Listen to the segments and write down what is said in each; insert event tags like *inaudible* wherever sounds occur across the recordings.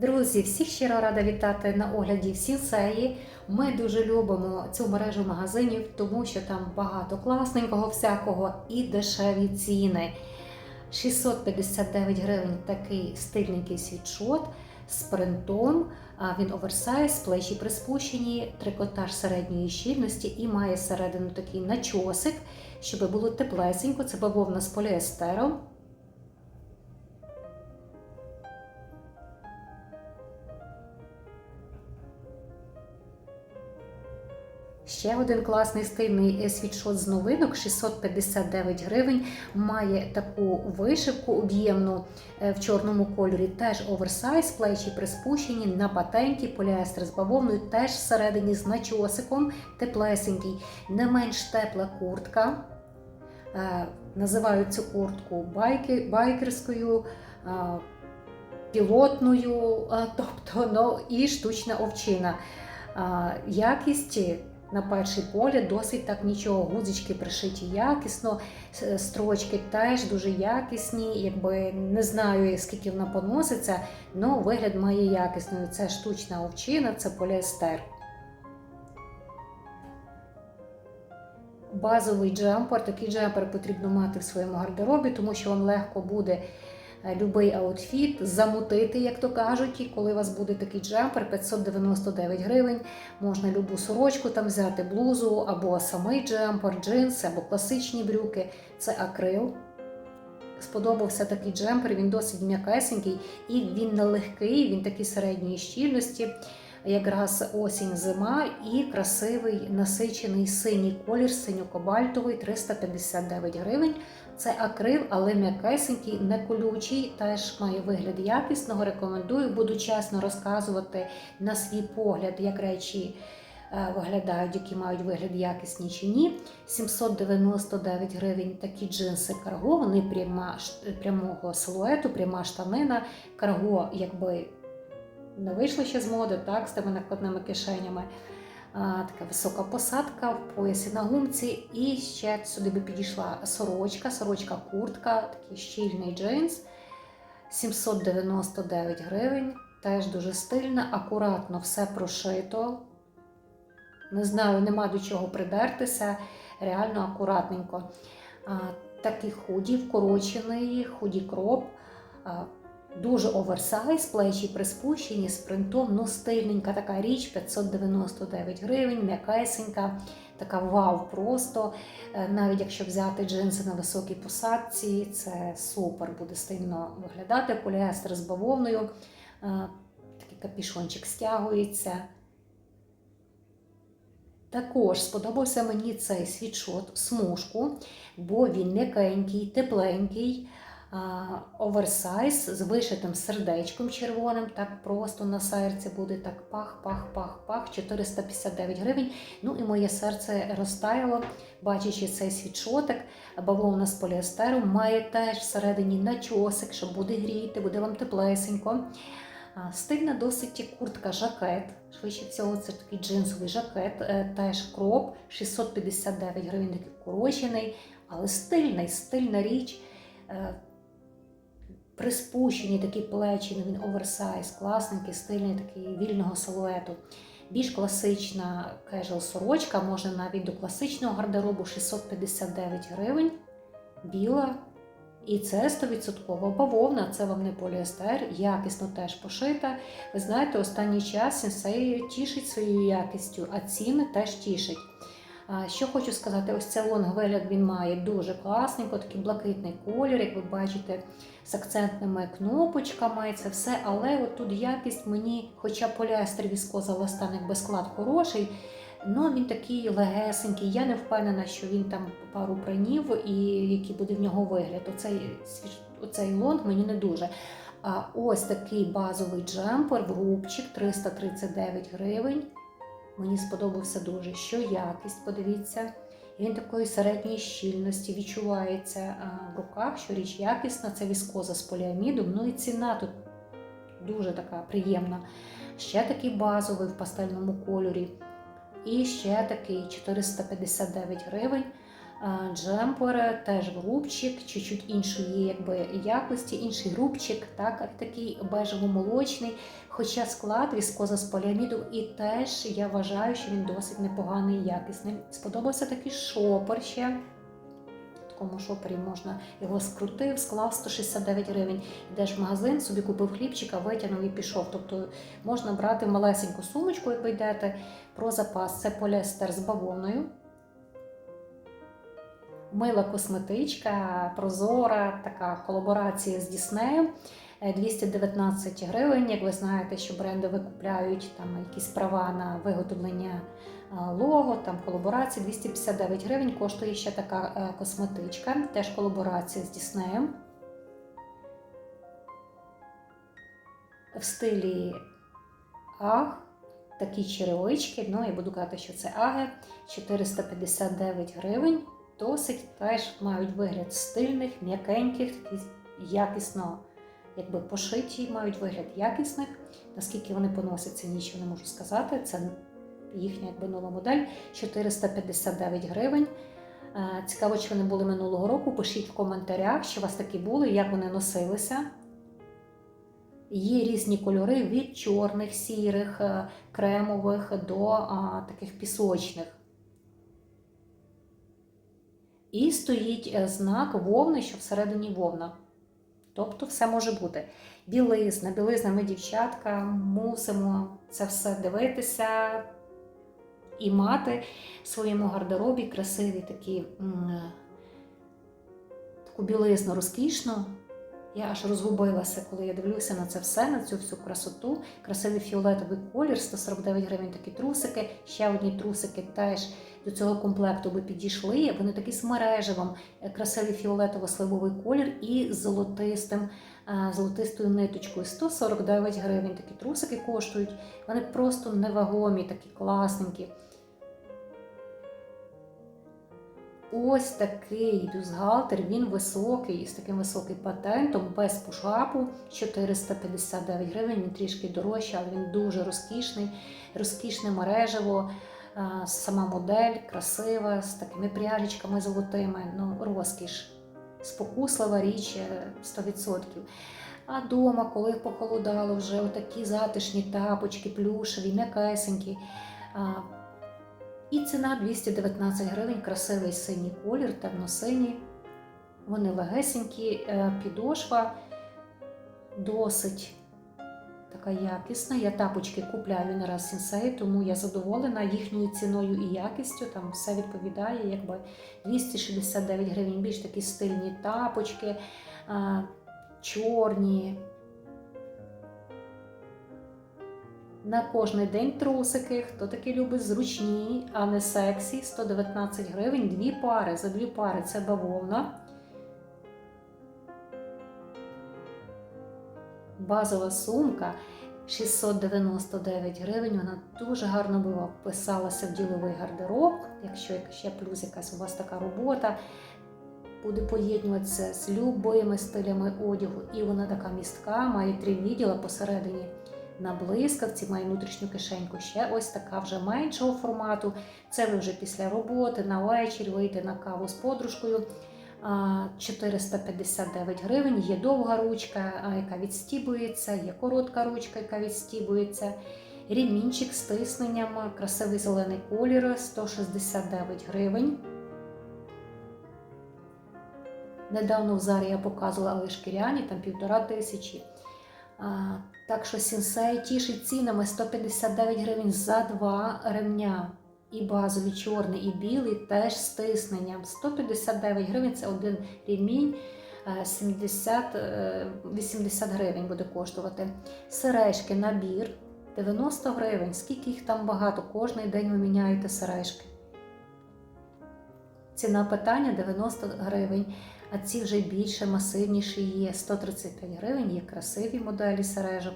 Друзі, всіх щиро рада вітати на огляді в Сінсеї. Ми дуже любимо цю мережу магазинів, тому що там багато класненького всякого і дешеві ціни. 659 гривень такий стильненький світшот з принтом. Він оверсайз, плечі приспущені, трикотаж середньої щільності і має середину такий начосик, щоб було теплесенько. Це бавовна з поліестером. Ще один класний стильний світшот з новинок 659 гривень. Має таку вишивку об'ємну е, в чорному кольорі. Теж оверсайз, плечі приспущені на патенті, поліестер з бавовною, теж всередині з начосиком, теплесенький, не менш тепла куртка. Е, Називають цю куртку байки, байкерською. е, Пілотною, тобто ну, і штучна овчина. Якість на перший погляд досить так нічого. Гудзички пришиті якісно, строчки теж дуже якісні. Якби не знаю, скільки вона поноситься, але вигляд має якісною. Це штучна овчина, це поліестер. Базовий джемпер. Такий джемпер потрібно мати в своєму гардеробі, тому що вам легко буде любий аутфіт замутити, як то кажуть. І коли у вас буде такий джемпер 599 гривень, можна любу сорочку там взяти, блузу, або самий джемпер, джинси, або класичні брюки. Це акрил. Сподобався такий джемпер, він досить м'якесенький і він не легкий, він такий середньої щільності. Якраз осінь, зима і красивий насичений синій колір, синьо-кобальтовий, 359 гривень. Це акрил, але м'якесенький, не колючий, теж має вигляд якісного. Рекомендую, буду чесно розказувати на свій погляд, як речі е, виглядають, які мають вигляд якісні чи ні. 799 гривень такі джинси карго, вони пряма, прямого силуету, пряма штанина. Карго, якби не вийшло ще з моди, так, з тими накладними кишенями. А, така висока посадка в поясі на гумці. І ще сюди би підійшла сорочка, сорочка куртка, такий щільний джинс. 799 гривень. Теж дуже стильна, акуратно все прошито. Не знаю, нема до чого придертися. Реально акуратненько. А, такий худі, вкорочений, худі кроп. Дуже оверсайз, плечі приспущені з принтом, ну стильненька така річ, 599 гривень, м'якесенька, така вау просто. Е, Навіть якщо взяти джинси на високій посадці, це супер буде стильно виглядати. Поліестер з бавовною, е, такий капішончик стягується. Також сподобався мені цей світшот смужку, бо він м'якенький, тепленький, оверсайз з вишитим сердечком червоним, так просто на серці буде так пах, пах, пах, пах, 459 гривень. Ну і моє серце розтаяло, бачачи цей світшотик, бавовна з поліестеру, має теж всередині начосик, що буде гріти, буде вам теплесенько. Стильна досить куртка, жакет. Швидше всього, це такий джинсовий жакет, е, теж кроп, 659 гривень, такий корочений, але стильний, стильна річ. Приспущені такі плечі, ну, він оверсайз, класненький, стильний, такий вільного силуету. Більш класична кежуал сорочка, можна навіть до класичного гардеробу 659 гривень, біла. І це 100% бавовна, це вам не поліестер, якісно теж пошита. Ви знаєте, останній час сенсей тішить своєю якістю, а ціни теж тішать. Що хочу сказати, ось цей лонг вигляд він має дуже класненько, такий блакитний колір, як ви бачите, з акцентними кнопочками, це все. Але от тут якість мені, хоча поліестер віскоза ластан, якби склад хороший, Ну, він такий легесенький. Я не впевнена, що він там пару пранів і який буде в нього вигляд. Оцей, оцей лонг мені не дуже. А ось такий базовий джемпер в рубчик 339 гривень. Мені сподобався дуже. Що якість, подивіться. Він такої середньої щільності відчувається в руках, що річ якісна, це віскоза з поліамідом. Ну і ціна тут дуже така приємна. Ще такий базовий в пастельному кольорі. І ще такий 459 гривень. Джемпер теж в рубчик, чуть-чуть іншої якби, якості, інший рубчик, так, такий бежево-молочний. Хоча склад віскоза з поліаміду, і теж я вважаю, що він досить непоганий і якісний. Сподобався такий шопер ще. Такому шопері можна його скрутив, склав 169 гривень. Йдеш в магазин, собі купив хлібчика, витягнув і пішов. Тобто можна брати малесеньку сумочку, як ви йдете, про запас. Це поліестер з бавовною. Мила косметичка, прозора, така колаборація з Діснеєм. Е, 219 гривень. Як ви знаєте, що бренди викупляють там якісь права на виготовлення е, лого, там колаборації 259 гривень. Коштує ще така е, косметичка, теж колаборація з Діснеєм. В стилі Аг. Такі черевички, ну я буду казати, що це Аги 459 гривень. Досить теж мають вигляд стильних, м'якеньких, якісно якби пошиті, мають вигляд якісних. Наскільки вони поносяться, нічого не можу сказати. Це їхня якби нова модель 459 гривень. Е, Цікаво, чи вони були минулого року. Пишіть в коментарях, що у вас такі були, як вони носилися. Є різні кольори від чорних, сірих, е, кремових до а, таких пісочних. І стоїть е, знак вовни, що всередині вовна. Тобто все може бути. Білизна, білизна, ми, дівчатка, мусимо це все дивитися і мати в своєму гардеробі красиві такі, таку білизну розкішну. Я аж розгубилася, коли я дивлюся на це все, на цю всю красоту. Красивий фіолетовий колір, 149 гривень такі трусики. Ще одні трусики теж до цього комплекту би підійшли. Вони такі з мережевим, е, красивий фіолетово-сливовий колір і золотистим, е, золотистою ниточкою. 149 гривень такі трусики коштують. Вони просто невагомі, такі класненькі. Ось такий бюстгальтер, він високий, з таким високим патентом, без пушапу, 459 гривень, він трішки дорожчий, але він дуже розкішний, розкішне мережево, сама модель красива, з такими пряжечками золотими, ну, розкіш, спокуслива річ е, 100%. А дома, коли похолодало вже, отакі затишні тапочки, плюшеві, м'якесенькі. і ціна 219 гривень, красивий синій колір, темно-синій. Вони легесенькі, е, підошва досить така якісна. Я тапочки купляю не раз сінсей, тому я задоволена їхньою ціною і якістю. Там все відповідає, якби 269 гривень, більш такі стильні тапочки, чорні. На кожний день трусики, хто таки любить зручні, а не сексі, 119 гривень, дві пари. За дві пари це бавовна. Базова сумка 699 гривень. Вона дуже гарно була вписалася в діловий гардероб. Якщо ще плюс якась у вас така робота, буде поєднуватися з любими стилями одягу. І вона така містка, має три відділа посередині на блискавці, має внутрішню кишеньку. Ще ось така вже меншого формату. Це ви вже після роботи, на вечір вийти на каву з подружкою. А, 459 гривень. Є довга ручка, яка відстібується, є коротка ручка, яка відстібується. Ремінчик з тисненням, красивий зелений колір 169 гривень. Недавно в Зарі я показувала але шкіряні, там півтора тисячі. Так що сінсей тішить цінами 159 гривень за два ремня. І базові чорний, і білий теж з тисненням. 159 гривень це один ремінь, е, 70, е, 80 гривень буде коштувати. Сережки, набір 90 гривень. Скільки їх там багато, кожний день ви міняєте сережки. Ціна питання 90 гривень. А ці вже більше масивніші є 135 гривень, є красиві моделі сережок.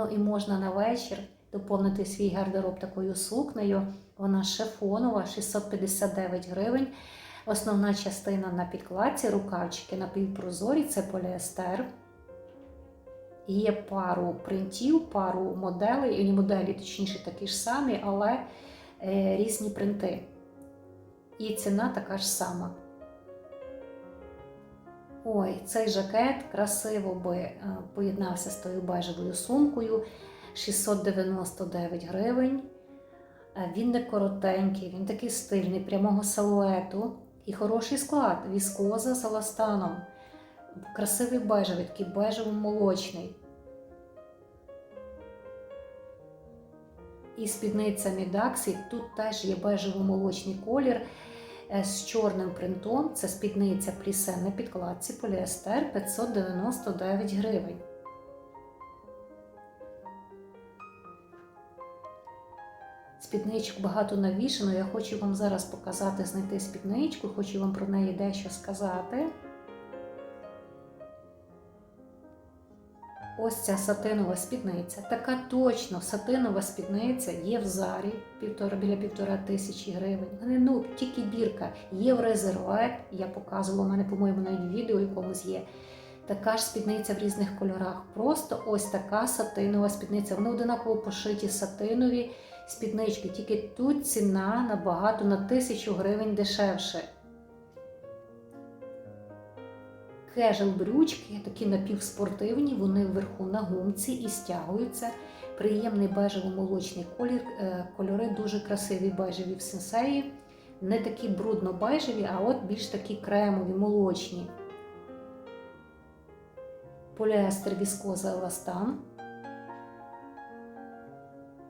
Ну і можна на вечір доповнити свій гардероб такою сукнею. Вона шифонова, 659 гривень. Основна частина на підкладці, рукавчики напівпрозорі, це поліестер. Є пару принтів, пару моделей, і моделі, точніше, такі ж самі, але е, різні принти. І ціна така ж сама. Ой, цей жакет красиво би е, поєднався з тою бежевою сумкою. 699 гривень. Е, Він не коротенький, він такий стильний, прямого силуету і хороший склад. Віскоза з еластаном. Красивий бежевий, такий бежево-молочний. І спідниця Мідаксі. Тут теж є бежево-молочний колір з чорним принтом. Це спідниця плісе на підкладці поліестер 599 гривень. Спідничок багато навішано. Я хочу вам зараз показати, знайти спідничку, хочу вам про неї дещо сказати. Ось ця сатинова спідниця. Така точно сатинова спідниця є в зарі півтора, біля півтора тисячі гривень. Вони, ну, тільки бірка. Є в резервет, я показувала, у мене, по-моєму, навіть відео якомусь є. Така ж спідниця в різних кольорах. Просто ось така сатинова спідниця. Вони одинаково пошиті сатинові спіднички, тільки тут ціна набагато на тисячу гривень дешевше. Кежел брючки, такі напівспортивні, вони вверху на гумці і стягуються. Приємний бежево-молочний колір. Е, Кольори дуже красиві бежеві в сенсеї. Не такі брудно-бежеві, а от більш такі кремові, молочні. Поліестер віскоза еластан.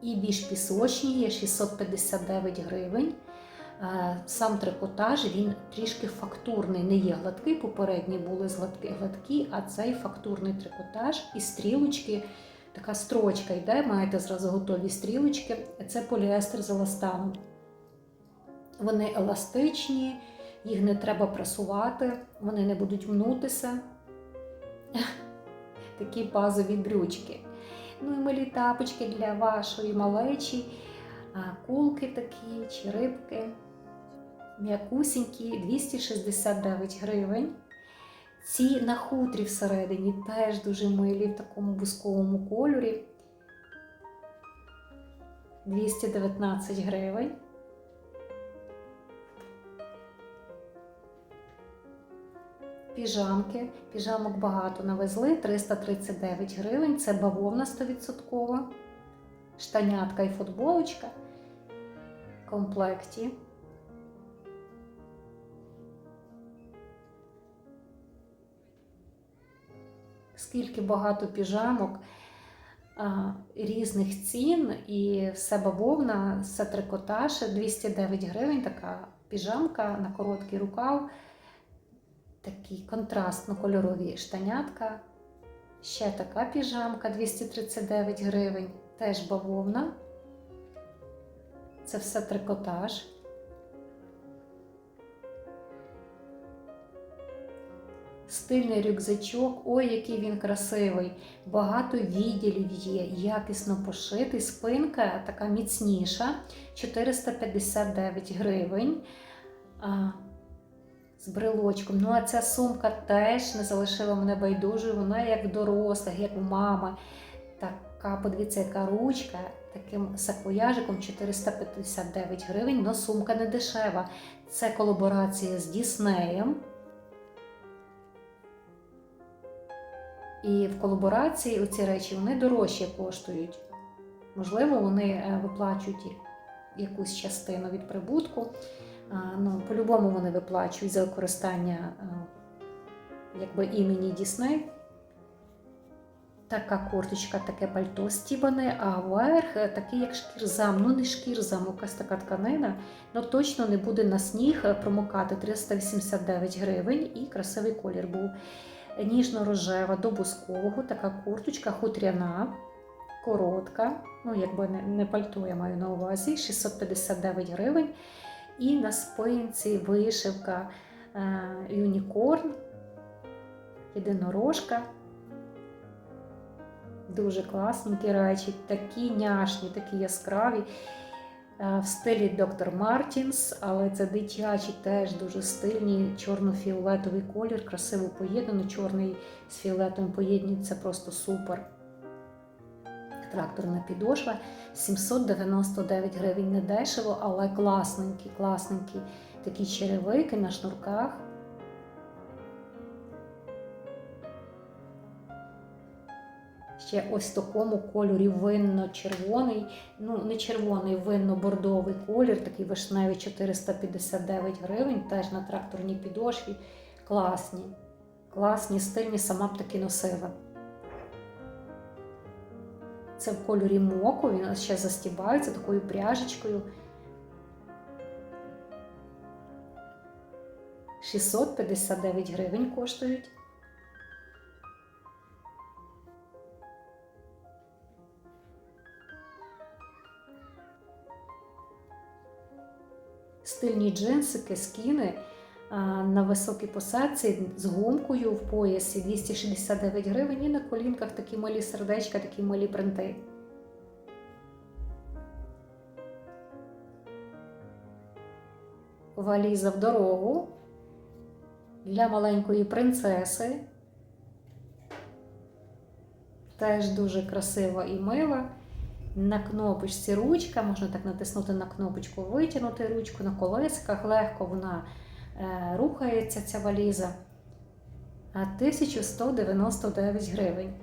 І більш пісочні є 659 гривень. Е, Сам трикотаж він трішки фактурний, не є гладкий. Попередні були гладкі, а цей фактурний трикотаж і стрілочки, така строчка йде, маєте зразу готові стрілочки. Це поліестер з еластаном. Вони еластичні, їх не треба прасувати, вони не будуть мнутися. *laughs* Такі базові брючки. Ну і милі тапочки для вашої малечі, кулки такі чи рибки. М'якусінькі 269 гривень. Ці на хутрі всередині теж дуже милі в такому бусковому кольорі. 219 гривень. Піжамки. Піжамок багато навезли 339 гривень. Це бавовна 100%. Штанятка і футболочка в комплекті. Скільки багато піжамок різних цін, і все бавовна, все трикотаж, 209 гривень, така піжамка на короткий рукав, такі контрастно-кольорові штанятка. Ще така піжамка 239 гривень, теж бавовна. Це все трикотаж. Стильний рюкзачок, ой, який він красивий. Багато відділів є, якісно пошитий. Спинка така міцніша, 459 гривень. З брелочком. Ну, а ця сумка теж не залишила мене байдужою. Вона як в дорослих, як у мами. Така, подивіться, яка ручка, таким саквояжиком 459 гривень, але сумка не дешева. Це колаборація з Діснеєм. І в колаборації ці речі вони дорожче коштують. Можливо, вони е, виплачують якусь частину від прибутку. Ну, По-любому вони виплачують за використання е, якби, імені Дісней. Така курточка, таке пальто стібане, а верх е, такий, як шкірзам. Ну, не шкірзам, якась така тканина, але точно не буде на сніг промокати 389 гривень і красивий колір був ніжно-рожева до бускового, така курточка хутряна, коротка, ну, якби не, пальто, я маю на увазі, 659 гривень. І на спинці вишивка е, юнікорн, єдинорожка. Дуже класненькі речі, такі няшні, такі яскраві. Е, в стилі Доктор Мартінс, але це дитячі, теж дуже стильні, чорно-фіолетовий колір, красиво поєднано. Чорний з фіолетовим поєднується просто супер. Тракторна підошва 799 гривень. Не дешево, але класненькі, класненькі такі черевики на шнурках. Ще ось такому кольорі винно-червоний, ну не червоний, винно-бордовий колір, такий вишневий 459 гривень, теж на тракторній підошві. Класні, класні, стильні, сама б таки носила. Це в кольорі моку, він ще застібається такою пряжечкою. 659 гривень коштують. Стильні джинсики, скіни на високій посадці з гумкою в поясі 269 гривень і на колінках такі малі сердечка, такі малі принти. Валіза в дорогу для маленької принцеси. Теж дуже красива і мила. На кнопочці ручка, можна так натиснути на кнопочку, витягнути ручку на колесиках, легко вона е, рухається, ця валіза. 1199 гривень.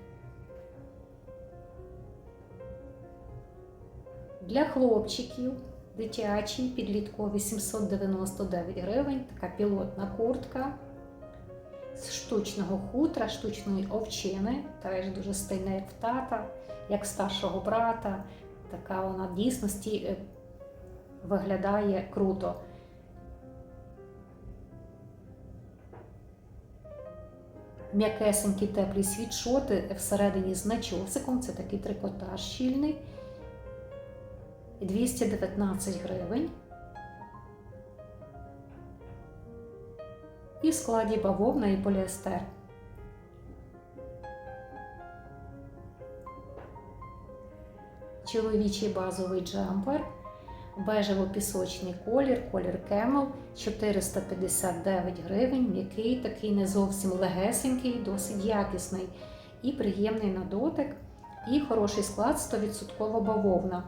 Для хлопчиків дитячий підлітковий 799 гривень, така пілотна куртка з штучного хутра, штучної овчини, теж дуже стильна, як в тата, як старшого брата. Така вона в дійсності е, виглядає круто. М'якесенькі теплі світшоти всередині з начосиком, це такий трикотаж щільний. 219 гривень. І в складі бавовна і поліестер. Чоловічий базовий джемпер, бежево-пісочний колір, колір Camel 459 гривень, м'який, такий не зовсім легесенький, досить якісний і приємний на дотик, і хороший склад 100% бавовна.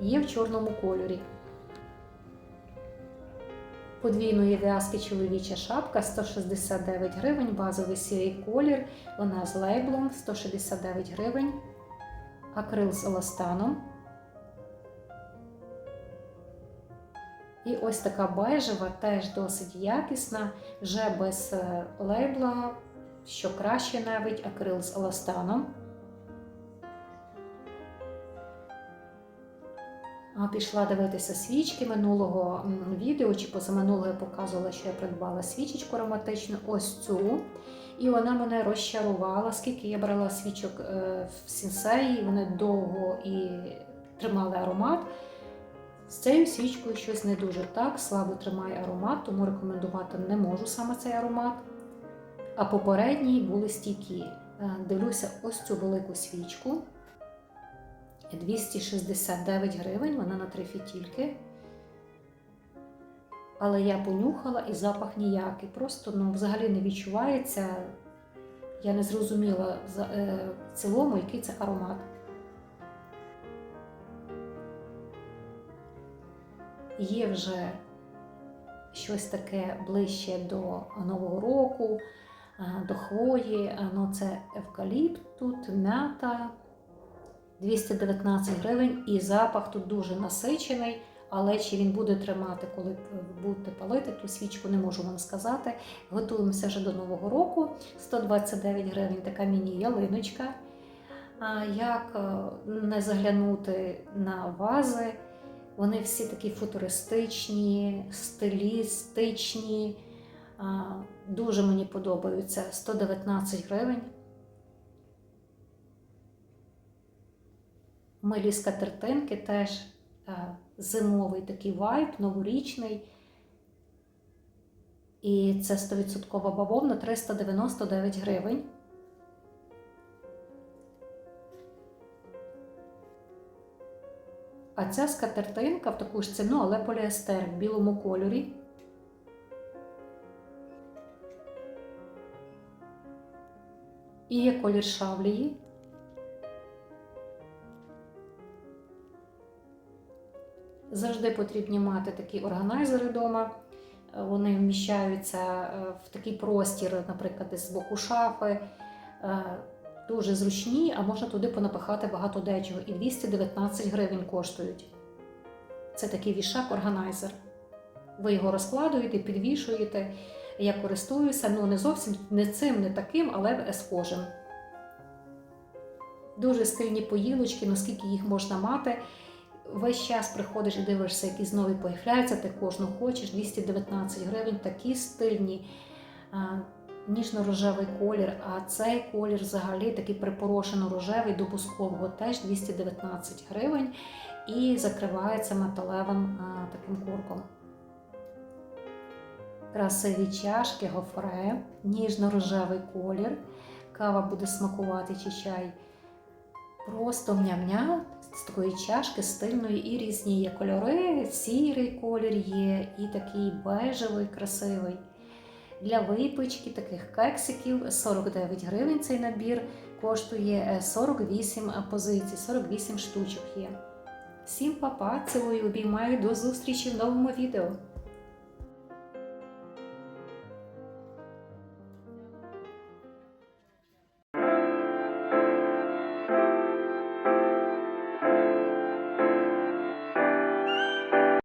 Є в чорному кольорі. Подвійної в'язки чоловіча шапка 169 гривень, базовий сірий колір. Вона з лейблом 169 гривень. Акрил з еластаном. І ось така бежева, теж досить якісна, вже без е, лейбла, що краще навіть акрил з еластаном. Пішла дивитися свічки минулого відео чи позаминулого я показувала, що я придбала свічечку ароматичну, ось цю. І вона мене розчарувала, скільки я брала свічок е, в сінсеї, вони довго і тримали аромат. З цією свічкою щось не дуже так, слабо тримає аромат, тому рекомендувати не можу саме цей аромат. А попередні були стійкі. Е, дивлюся ось цю велику свічку. 269 гривень, вона на три фітільки. Але я понюхала і запах ніякий. Просто ну, взагалі не відчувається. Я не зрозуміла е, в цілому, який це аромат. Є вже щось таке ближче до Нового року, до хвої, ну це евкаліпт, тут м'ята. 219 гривень, і запах тут дуже насичений. Але чи він буде тримати, коли будете палити ту свічку, не можу вам сказати. Готуємося вже до Нового року. 129 гривень така міні-ялиночка. Як е, не заглянути на вази? Вони всі такі футуристичні, стилістичні. Дуже мені подобаються 119 гривень. Милі скатертинки теж е, зимовий такий вайб, новорічний. І це 100% бавовна 399 гривень. А ця скатертинка в таку ж ціну, але поліестер в білому кольорі. І є колір шавлії. Завжди потрібні мати такі органайзери вдома. Е, Вони вміщаються е, в такий простір, наприклад, з боку шафи. Е, Дуже зручні, а можна туди понапихати багато дечого. І 219 гривень коштують. Це такий вішак-органайзер. Ви його розкладуєте, підвішуєте. Я користуюся, ну не зовсім не цим, не таким, але схожим. Дуже стильні поїлочки, наскільки їх можна мати. Весь час приходиш і дивишся, якісь нові появляються, ти кожну хочеш, 219 гривень, такі стильні, ніжно-рожевий колір, а цей колір взагалі такий припорошено-рожевий до бускового теж 219 гривень і закривається металевим таким курком. Красиві чашки, гофре, ніжно-рожевий колір. Кава буде смакувати чи чай. Просто ням-ням з такої чашки стильної і різні є кольори, сірий колір є, і такий бежевий, красивий. Для випічки таких кексиків 49 гривень цей набір коштує е, 48 позицій, 48 штучок є. Всім па-па, цілую, обіймаю, до зустрічі в новому відео.